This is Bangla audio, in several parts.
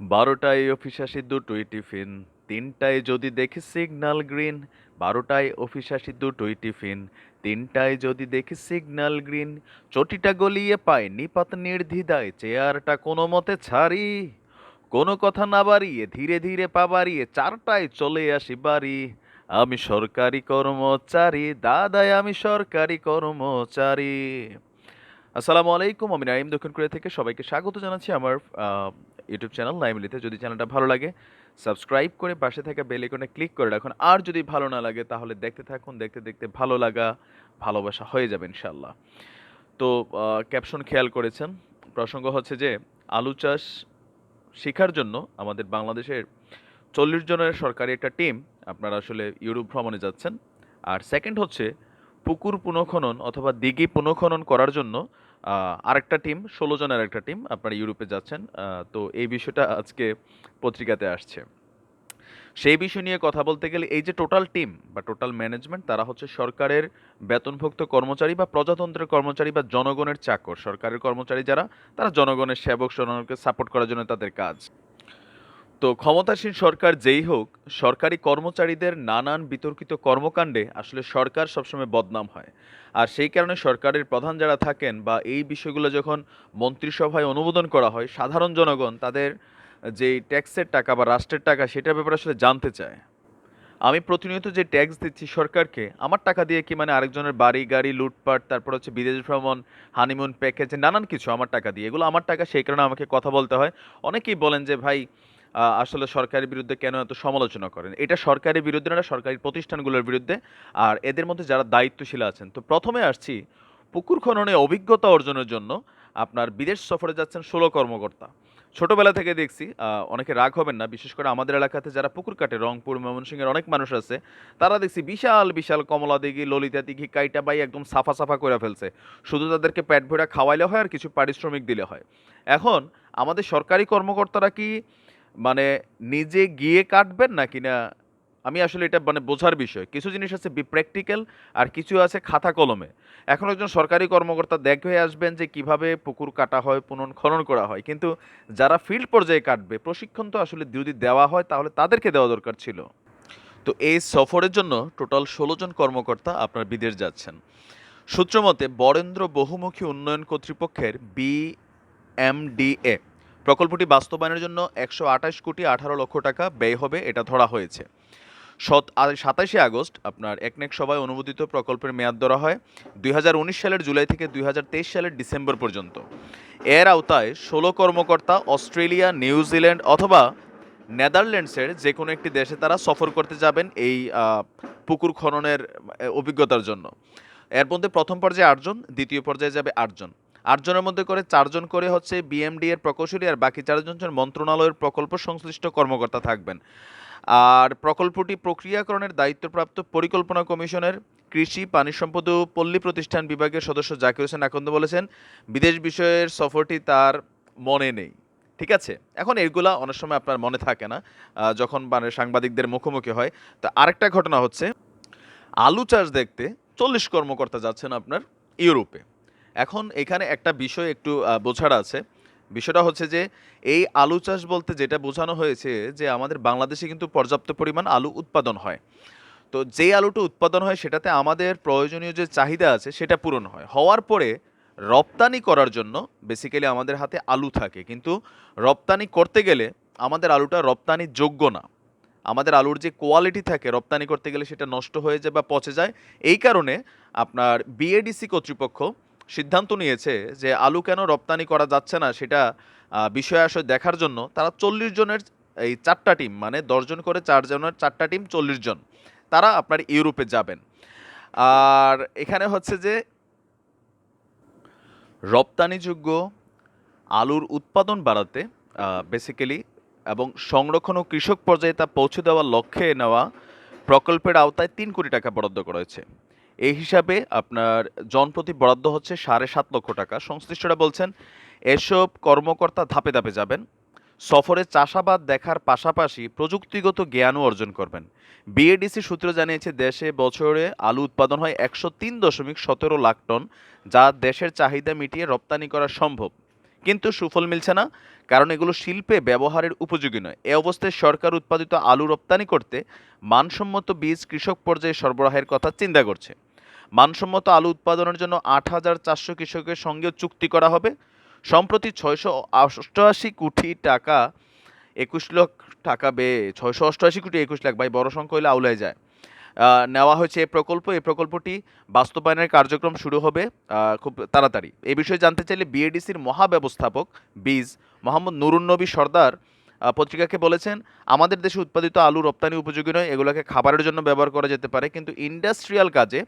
বারোটায় অফিস আসি দুটোই টিফিন, তিনটায় যদি দেখি সিগনাল গ্রিন বারোটায় অফিস আসি দুটোই টিফিন, তিনটায় যদি দেখি সিগন্যাল গ্রিন চটিটা গলিয়ে পাই নিপাত নির্দ্বিধায় চেয়ারটা কোনো মতে ছাড়ি। কোনো কথা না বাড়িয়ে ধীরে ধীরে পা বাড়িয়ে চারটায় চলে আসি বাড়ি। আমি সরকারি কর্মচারী, দাদাই আমি সরকারি কর্মচারী। আসসালামু আলাইকুম, আমি নাইম দক্ষিণ কোরিয়া থেকে সবাইকে স্বাগত জানাচ্ছি আমার ইউটিউব চ্যানেল নাইমলিতে যদি চ্যানেলটা ভালো লাগে সাবস্ক্রাইব করে পাশে থাকা বেল আইকনে ক্লিক করে রাখুন। আর যদি ভালো না লাগে, তাহলে দেখতে থাকুন, দেখতে দেখতে ভালো লাগা, ভালোবাসা হয়ে যাবে ইনশাল্লাহ তো ক্যাপশন খেয়াল করেছেন। প্রসঙ্গ হচ্ছে যে, আলু চাষ শেখার জন্য আমাদের বাংলাদেশের চল্লিশ জনের সরকারি একটা টিম আপনারা আসলে ইউরোপ ভ্রমণে যাচ্ছেন। আর সেকেন্ড হচ্ছে, পুকুর পুনঃখনন অথবা দিঘি পুনঃখনন করার জন্য আরেকটা টিম ষোলো জনের একটা টিম আপনারা ইউরোপে যাচ্ছেন তো এই বিষয়টা আজকে পত্রিকাতে আসছে। সেই বিষয় নিয়ে কথা বলতে গেলে এই যে টোটাল টিম বা টোটাল ম্যানেজমেন্ট তারা হচ্ছে সরকারের বেতনভুক্ত কর্মচারী বা প্রজাতন্ত্রের কর্মচারী বা জনগণের চাকর। সরকারের কর্মচারী যারা, তারা জনগণের সেবক জনগণকে সাপোর্ট করার জন্য তাদের কাজ। তো ক্ষমতাসীন সরকার যেই হোক, সরকারি কর্মচারীদের নানান বিতর্কিত কর্মকাণ্ডে আসলে সরকার সবসময় বদনাম হয়। আর সেই কারণে সরকারের প্রধান যারা থাকেন বা এই বিষয়গুলো যখন মন্ত্রিসভায় অনুমোদন করা হয়, সাধারণ জনগণ তাদের যে ট্যাক্সের টাকা বা রাষ্ট্রের টাকা সেটার ব্যাপারে আসলে জানতে চায়। আমি প্রতিনিয়ত যে ট্যাক্স দিচ্ছি সরকারকে, আমার টাকা দিয়ে কি মানে আরেকজনের বাড়ি, গাড়ি, লুটপাট, তারপর হচ্ছে বিদেশ ভ্রমণ, হানিমুন, প্যাকেজ, নানান কিছু আমার টাকা দিয়ে, এগুলো আমার টাকা, সেই কারণে আমাকে কথা বলতে হয়। অনেকেই বলেন যে, ভাই আসলে সরকারের বিরুদ্ধে কেন এত সমালোচনা করেন? এটা সরকারের বিরুদ্ধে না সরকারি প্রতিষ্ঠানগুলোর বিরুদ্ধে। আর এদের মধ্যে যারা দায়িত্বশীল আছেন, তো প্রথমে আসছি পুকুর খননে অভিজ্ঞতা অর্জনের জন্য আপনার বিদেশ সফরে যাচ্ছেন ষোলো কর্মকর্তা। ছোটবেলা থেকে দেখছি অনেকে রাগ হবেন না, বিশেষ করে আমাদের এলাকাতে যারা পুকুর কাটে, রংপুর, ময়মনসিংহের অনেক মানুষ আছে, তারা দেখছি বিশাল বিশাল কমলা দিঘি, ললিতা দিঘি, কাইটা বাই একদম সাফা সাফা করে ফেলছে। শুধু তাদেরকে পেট ভরা খাওয়াইলে হয় আর কিছু পারিশ্রমিক দিলে হয়। এখন আমাদের সরকারি কর্মকর্তারা কি মানে নিজে গিয়ে কাটবেন না? কিনা আমি আসলে এটা মানে বোঝার বিষয়। কিছু জিনিস আছে প্র্যাকটিক্যাল আর কিছু আছে খাতা কলমে। এখন একজন সরকারি কর্মকর্তা দেখে আসবেন যে কীভাবে পুকুর কাটা হয়, পুনন খনন করা হয়। কিন্তু যারা ফিল্ড পর্যায়ে কাটবে, প্রশিক্ষণ তো আসলে যদি দেওয়া হয়, তাহলে তাদেরকে দেওয়া দরকার ছিল। তো এই সফরের জন্য টোটাল ষোলো জন কর্মকর্তা আপনার বিদেশ যাচ্ছেন। সূত্রমতে বরেন্দ্র বহুমুখী উন্নয়ন কর্তৃপক্ষের বিএমডিএ প্রকল্পটি বাস্তবায়নের জন্য একশো আঠাশ কোটি আঠারো লক্ষ টাকা ব্যয় হবে, এটা ধরা হয়েছে। সত সাতাশে আগস্ট, আপনার একনেক সভায় অনুমোদিত প্রকল্পের মেয়াদ ধরা হয় দুই হাজার উনিশ সালের জুলাই থেকে দুই হাজার তেইশ সালের ডিসেম্বর পর্যন্ত। এর আওতায় ষোলো কর্মকর্তা অস্ট্রেলিয়া, নিউজিল্যান্ড অথবা নেদারল্যান্ডসের যে কোনো একটি দেশে তারা সফর করতে যাবেন এই পুকুর খননের অভিজ্ঞতার জন্য। এর মধ্যে প্রথম পর্যায়ে আটজন, দ্বিতীয় পর্যায়ে যাবে আটজন। আটজনের মধ্যে করে চারজন করে হচ্ছে বিএমডি এর প্রকৌশলী আর বাকি চারজন মন্ত্রণালয়ের প্রকল্প সংশ্লিষ্ট কর্মকর্তা থাকবেন। আর প্রকল্পটি প্রক্রিয়াকরণের দায়িত্বপ্রাপ্ত পরিকল্পনা কমিশনের কৃষি, পানি সম্পদ ও পল্লী প্রতিষ্ঠান বিভাগের সদস্য জাকির হোসেন আকন্দ বলেছেন, বিদেশ বিষয়ের সফরটি তার মনে নেই। ঠিক আছে? এখন এগুলা অনেক সময় আপনার মনে থাকে না যখন মানে সাংবাদিকদের মুখোমুখি হয়। তো আরেকটা ঘটনা হচ্ছে, আলু চাষ দেখতে চল্লিশ কর্মকর্তা যাচ্ছেন আপনার ইউরোপে। এখন এখানে একটা বিষয় একটু বোঝার আছে। বিষয়টা হচ্ছে যে, এই আলু চাষ বলতে যেটা বোঝানো হয়েছে যে, আমাদের বাংলাদেশে কিন্তু পর্যাপ্ত পরিমাণ আলু উৎপাদন হয়। তো যে আলুটা উৎপাদন হয়, সেটাতে আমাদের প্রয়োজনীয় যে চাহিদা আছে, সেটা পূরণ হয়। হওয়ার পরে রপ্তানি করার জন্য বেসিক্যালি আমাদের হাতে আলু থাকে। কিন্তু রপ্তানি করতে গেলে আমাদের আলুটা রপ্তানি যোগ্য না। আমাদের আলুর যে কোয়ালিটি থাকে, রপ্তানি করতে গেলে সেটা নষ্ট হয়ে যায় বা পচে যায়। এই কারণে আপনার বিএডিসি কর্তৃপক্ষ সিদ্ধান্ত নিয়েছে যে আলু কেন রপ্তানি করা যাচ্ছে না সেটা বিষয় আসলে দেখার জন্য তারা চল্লিশ জনের এই চারটা টিম মানে দশজন করে চারজনের চারটা টিম চল্লিশ জন, তারা আপনার ইউরোপে যাবেন। আর এখানে হচ্ছে যে রপ্তানিযোগ্য আলুর উৎপাদন বাড়াতে বেসিক্যালি এবং সংরক্ষণ ও কৃষক পর্যায়ে তা পৌঁছে দেওয়ার লক্ষ্যে নেওয়া প্রকল্পের আওতায় তিন কোটি টাকা বরাদ্দ করা হয়েছে। এই হিসাবে আপনার জনপ্রতি বরাদ্দ হচ্ছে সাড়ে সাত লক্ষ টাকা। সংশ্লিষ্টরা বলছেন, এসব কর্মকর্তা ধাপে ধাপে যাবেন। সফরে চাষাবাদ দেখার পাশাপাশি প্রযুক্তিগত জ্ঞানও অর্জন করবেন। বিএডিসি সূত্র জানিয়েছে, দেশে বছরে আলু উৎপাদন হয় একশো তিন দশমিক সতেরো লাখ টন, যা দেশের চাহিদা মিটিয়ে রপ্তানি করা সম্ভব। কিন্তু সুফল মিলছে না, কারণ এগুলো শিল্পে ব্যবহারের উপযোগী নয়। এ অবস্থায় সরকার উৎপাদিত আলু রপ্তানি করতে মানসম্মত বীজ কৃষক পর্যায়ে সরবরাহের কথা চিন্তা করছে। মানসম্মত আলু উৎপাদনের জন্য আট হাজার চারশো কৃষকের সঙ্গেও চুক্তি করা হবে। সম্প্রতি ছয়শো অষ্টআশি কোটি টাকা, একুশ লক্ষ টাকা বে, ছয়শো অষ্টআশি কোটি একুশ লাখ, ভাই বড় সংখ্যা হলে আউলায় যায়। নেওয়া হয়েছে এই প্রকল্প এই প্রকল্পটি বাস্তবায়নের কার্যক্রম শুরু হবে খুব তাড়াতাড়ি। এ বিষয়ে জানতে চাইলে বিএডিসির মহাব্যবস্থাপক বীজ মোহাম্মদ নুরুন নবী সর্দার পত্রিকাকে বলেছেন, আমাদের দেশে উৎপাদিত আলু রপ্তানি উপযোগী নয়, এগুলোকে খাবারের জন্য ব্যবহার করা যেতে পারে, কিন্তু ইন্ডাস্ট্রিয়াল কাজে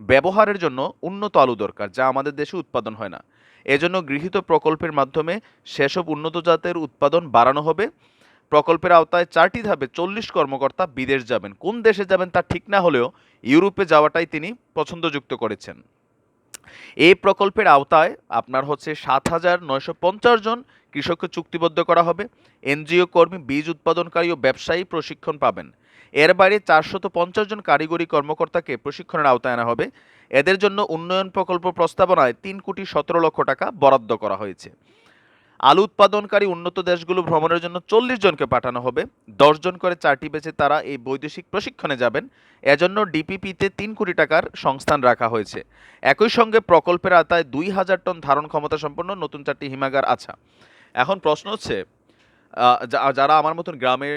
ব্যবহারের জন্য উন্নত আলু দরকার, যা আমাদের দেশে উৎপাদন হয় না। এজন্য গৃহীত প্রকল্পের মাধ্যমে সেসব উন্নত জাতের উৎপাদন বাড়ানো হবে। প্রকল্পের আওতায় চারটি ধাপে চল্লিশ কর্মকর্তা বিদেশ যাবেন। কোন দেশে যাবেন তা ঠিক না হলেও ইউরোপে যাওয়াটাই তিনি পছন্দযুক্ত করেছেন। এই প্রকল্পের আওতায় আপনার হচ্ছে সাত হাজার নয়শো পঞ্চাশ জন কৃষককে চুক্তিবদ্ধ করা হবে। এনজিও কর্মী, বীজ উৎপাদনকারী ও ব্যবসায়ী প্রশিক্ষণ পাবেন। এর বাইরে চারশত জন কারিগরি কর্মকর্তাকে প্রশিক্ষণের আওতায় আনা হবে। এদের জন্য উন্নয়ন প্রকল্প প্রস্তাবনায় তিন কোটি সতেরো লক্ষ টাকা বরাদ্দ করা হয়েছে। আলু উৎপাদনকারী উন্নত দেশগুলো ভ্রমণের জন্য চল্লিশ জনকে পাঠানো হবে। দশ জন করে চারটি বেচে তারা এই বৈদেশিক প্রশিক্ষণে যাবেন। এজন্য ডিপিপিতে তিন কোটি টাকার সংস্থান রাখা হয়েছে। একই সঙ্গে প্রকল্পের আওতায় দুই হাজার টন ধারণ ক্ষমতা সম্পন্ন নতুন চারটি হিমাগার আছা। এখন প্রশ্ন হচ্ছে যারা আমার মতন গ্রামে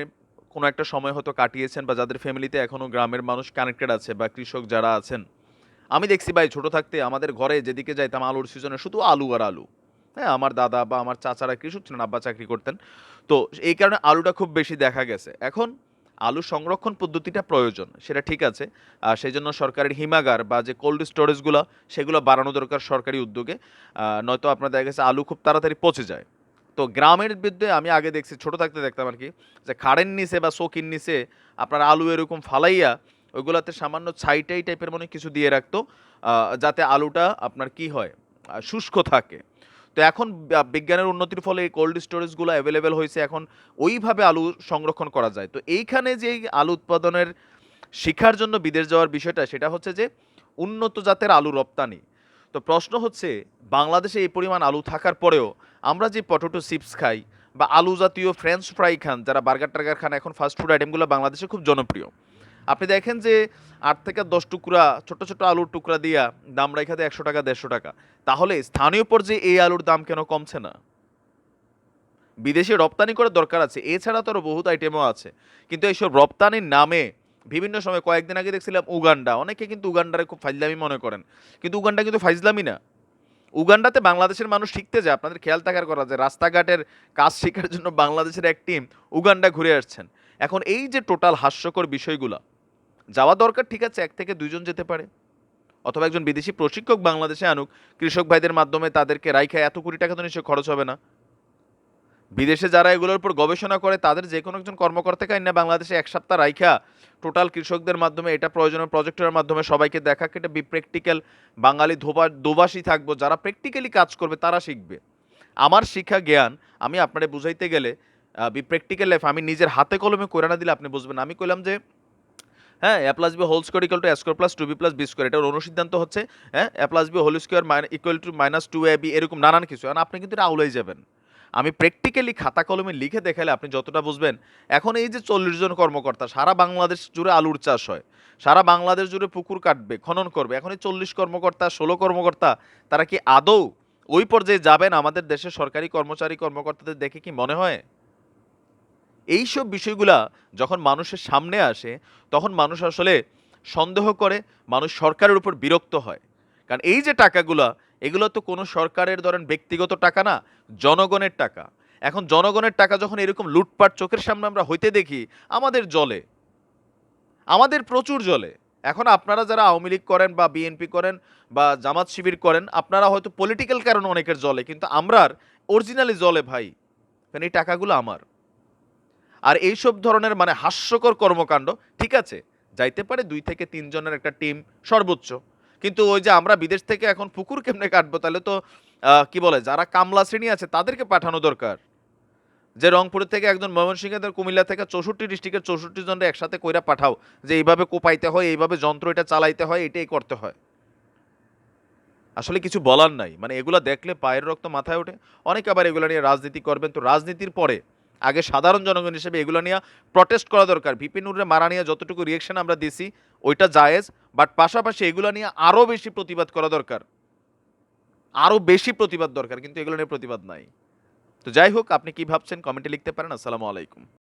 কোনো একটা সময় হয়তো কাটিয়েছেন বা যাদের ফ্যামিলিতে এখনও গ্রামের মানুষ কানেক্টেড আছে বা কৃষক যারা আছেন। আমি দেখছি ভাই ছোট থাকতে আমাদের ঘরে যেদিকে যাইতাম আলুর সিজনে শুধু আলু আর আলু। হ্যাঁ আমার দাদা বা আমার চাচারা কৃষক ছিলেন, আব্বা চাকরি করতেন। তো এই কারণে আলুটা খুব বেশি দেখা গেছে। এখন আলু সংরক্ষণ পদ্ধতিটা প্রয়োজন, সেটা ঠিক আছে। আর সেই জন্য সরকারের হিমাগার বা যে কোল্ড স্টোরেজগুলো সেগুলো বাড়ানো দরকার সরকারি উদ্যোগে। নয়তো আপনার দেখা গেছে আলু খুব তাড়াতাড়ি পচে যায়। তো গ্রামের বিরুদ্ধে আমি আগে দেখছি, ছোট থাকতে দেখতাম আর কি, যে খাড়ের নিচে বা চকির নিচে আপনার আলু এরকম ফালাইয়া ওইগুলাতে সামান্য ছাইটাই টাইপের মনে কিছু দিয়ে রাখতো যাতে আলুটা আপনার কি হয় শুষ্ক থাকে। তো এখন বিজ্ঞানের উন্নতির ফলে এই কোল্ড স্টোরেজগুলো অ্যাভেলেবেল হয়েছে, এখন ওইভাবে আলু সংরক্ষণ করা যায়। তো এইখানে যে আলু উৎপাদনের শিখার জন্য বিদেশ যাওয়ার বিষয়টা, সেটা হচ্ছে যে উন্নত জাতের আলু রপ্তানি। তো প্রশ্ন হচ্ছে, বাংলাদেশে এই পরিমাণ আলু থাকার পরেও আমরা যে পটেটো চিপস খাই বা আলু জাতীয় ফ্রেঞ্চ ফ্রাই খান, যারা বার্গার টার্গার খান, এখন ফাস্ট ফুড আইটেমগুলো বাংলাদেশে খুব জনপ্রিয়। আপনি দেখেন যে আট থেকে দশ টুকরা, ছোট ছোট আলুর টুকরা দিয়া দাম রেখাতে একশো টাকা, দেড়শো টাকা। তাহলে স্থানীয় পর্যায়ে এই আলুর দাম কেন কমছে না? বিদেশে রপ্তানি করার দরকার আছে, এছাড়া তো আরও বহুত আইটেমও আছে। কিন্তু এইসব রপ্তানির নামে বিভিন্ন সময় কয়েকদিন আগে দেখছিলাম উগান্ডা। অনেকে কিন্তু উগান্ডারে খুব ফাইজলামি মনে করেন। কিন্তু উগান্ডা কিন্তু ফাইজলামি না। উগান্ডাতে বাংলাদেশের মানুষ শিখতে যায়, আপনাদের খেয়াল থাকার করা যে রাস্তাঘাটের কাজ শেখার জন্য বাংলাদেশের এক টিম উগান্ডা ঘুরে আসছেন। এখন এই যে টোটাল হাস্যকর বিষয়গুলো, যাওয়া দরকার ঠিক আছে, এক থেকে দুজন যেতে পারে। অথবা একজন বিদেশি প্রশিক্ষক বাংলাদেশে আনুক, কৃষক ভাইদের মাধ্যমে তাদেরকে রাইখা এত কোটি টাকা তো নিশ্চয়ই খরচ হবে না। বিদেশে যারা এগুলোর উপর গবেষণা করে, তাদের যে কোনো একজন কর্মকর্তাকে আইন না বাংলাদেশে এক সপ্তাহ রাইখা টোটাল কৃষকদের মাধ্যমে এটা প্রয়োজনীয় প্রজেক্টের মাধ্যমে সবাইকে দেখা এটা বি প্র্যাকটিক্যাল বাঙালি ধোবা দোবাসী থাকব। যারা প্র্যাকটিক্যালি কাজ করবে, তারা শিখবে। আমার শিক্ষা জ্ঞান, আমি আপনারে বুঝাইতে গেলে বি প্র্যাকটিক্যাল লাইফ আমি নিজের হাতে কলমে করে না দিলে আপনি বুঝবেন আমি কইলাম যে হ্যাঁ A plus B whole square equal to square plus two B plus B square এটার অনুসিদ্ধান্ত হচ্ছে হ্যাঁ A plus B whole square equal to minus two A B এরকম নানান কিছু। এখন আপনি কিন্তু এটা আউলাই যাবেন। আমি প্র্যাকটিক্যালি খাতা কলমে লিখে দেখালে আপনি যতটা বুঝবেন। এখন এই যে চল্লিশ জন কর্মকর্তা, সারা বাংলাদেশ জুড়ে আলুর চাষ হয়। সারা বাংলাদেশ জুড়ে পুকুর কাটবে, খনন করবে। এখন এই চল্লিশ কর্মকর্তা, ষোলো কর্মকর্তা, তারা কি আদৌ ওই পর্যায়ে যাবেন আমাদের দেশের সরকারি কর্মচারী কর্মকর্তাদের দেখে কি মনে হয়? এইসব বিষয়গুলা যখন মানুষের সামনে আসে, তখন মানুষ আসলে সন্দেহ করে, মানুষ সরকারের উপর বিরক্ত হয়। কারণ এই যে টাকাগুলা, এগুলো তো কোনো সরকারের ধরেন ব্যক্তিগত টাকা না, জনগণের টাকা। এখন জনগণের টাকা যখন এরকম লুটপাট চোখের সামনে আমরা হইতে দেখি, আমাদের জলে। আমাদের প্রচুর জলে। এখন আপনারা যারা আওয়ামী লীগ করেন বা বিএনপি করেন বা জামাত শিবির করেন, আপনারা হয়তো পলিটিক্যাল কারণে অনেকের জলে, কিন্তু আমরার অরিজিনালি জলে ভাই, কারণ এই টাকাগুলো আমার। আর এইসব ধরনের মানে হাস্যকর কর্মকাণ্ড, ঠিক আছে, যাইতে পারে দুই থেকে তিনজনের একটা টিম সর্বোচ্চ। কিন্তু ওই যে আমরা বিদেশ থেকে এখন পুকুর কেমনে কাটবো? তাহলে তো কি বলে, যারা কামলা শ্রেণি আছে, তাদেরকে পাঠানো দরকার। যে রংপুর থেকে একজন ময়মনসিংহের কুমিল্লা থেকে চৌষট্টি ডিস্ট্রিক্টের চৌষট্টি জনের একসাথে কইরা পাঠাও, যে এইভাবে কোপাইতে হয়, এইভাবে যন্ত্র এটা চালাইতে হয়, এটাই করতে হয়। আসলে কিছু বলার নাই। মানে এগুলো দেখলে পায়ের রক্ত মাথায় ওঠে। অনেকে আবার এগুলো নিয়ে রাজনীতি করবেন। তো রাজনীতির পরে আগে সাধারণ জনগণ হিসেবে এগুলো নিয়ে প্রটেস্ট করা দরকার। ভিপি নুরের মারা নিয়ে যতটুকু রিয়েকশন আমরা দিছি, ওইটা জায়েজ বাট পাশাপাশি এগুলো নিয়ে আরও বেশি প্রতিবাদ করা দরকার। আরও বেশি প্রতিবাদ দরকার, কিন্তু এগুলো নিয়ে প্রতিবাদ নাই। তো যাই হোক, আপনি কি ভাবছেন? কমেন্টে লিখতে পারেন। আসসালামু আলাইকুম।